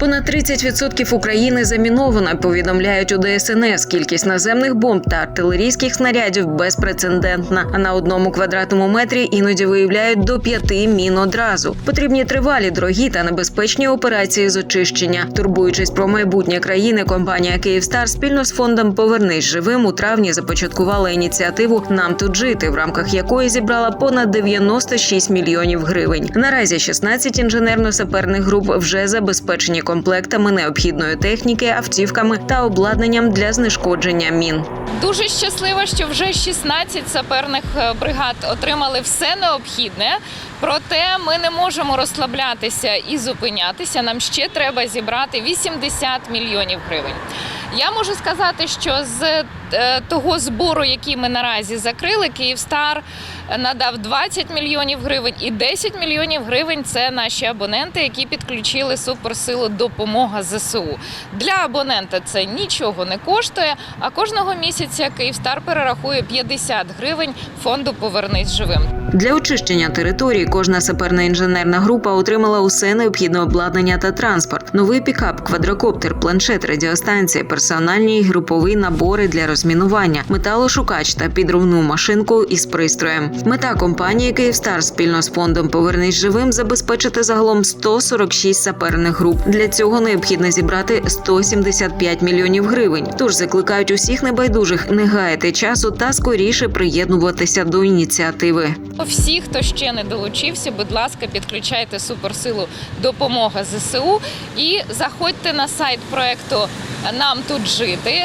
Понад 30% України заміновано. Повідомляють у ДСНС. Кількість наземних бомб та артилерійських снарядів безпрецедентна. А на одному квадратному метрі іноді виявляють до п'яти мін одразу. Потрібні тривалі, дорогі та небезпечні операції з очищення. Турбуючись про майбутнє країни, компанія Київстар спільно з фондом Повернись живим у травні започаткувала ініціативу Нам тут жити, в рамках якої зібрала понад 96 мільйонів гривень. Наразі 16 інженерно-саперних груп вже забезпечені комплектами необхідної техніки, автівками та обладнанням для знешкодження мін. Дуже щаслива, що вже 16 саперних е, бригад отримали все необхідне. Проте ми не можемо розслаблятися і зупинятися. Нам ще треба зібрати 80 мільйонів гривень. Я можу сказати, що з того збору, який ми наразі закрили, Київстар надав 20 мільйонів гривень і 10 мільйонів гривень це наші абоненти, які підключили суперсилу допомога ЗСУ. Для абонента це нічого не коштує. А кожного місяця Київстар перерахує 50 гривень фонду Повернись живим. Для очищення території кожна саперна інженерна група отримала усе необхідне обладнання та транспорт: новий пікап, квадрокоптер, планшет, радіостанція, персональні і групові набори для розмінування, металошукач та підривну машинку із пристроєм. Мета компанії Київстар спільно з фондом Повернись живим забезпечити загалом 146 саперних груп. Для цього необхідно зібрати 175 мільйонів гривень. Тож закликають усіх небайдужих не гаяти часу та скоріше приєднуватися до ініціативи. Всі, хто ще не долучився, будь ласка, підключайте суперсилу допомога ЗСУ і заходьте на сайт проекту Нам тут жити.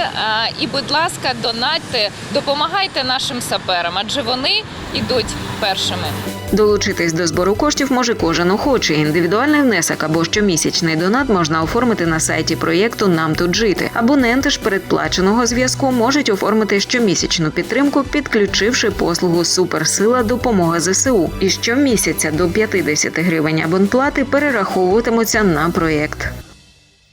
І, будь ласка, донатьте, допомагайте нашим саперам, адже вони йдуть першими. Долучитись до збору коштів може кожен охочий. Індивідуальний внесок або щомісячний донат можна оформити на сайті проєкту Нам тут жити. Абоненти ж передплаченого зв'язку можуть оформити щомісячну підтримку, підключивши послугу Суперсила допомога ЗСУ. І щомісяця до 50 гривень абонплати перераховуватимуться на проєкт.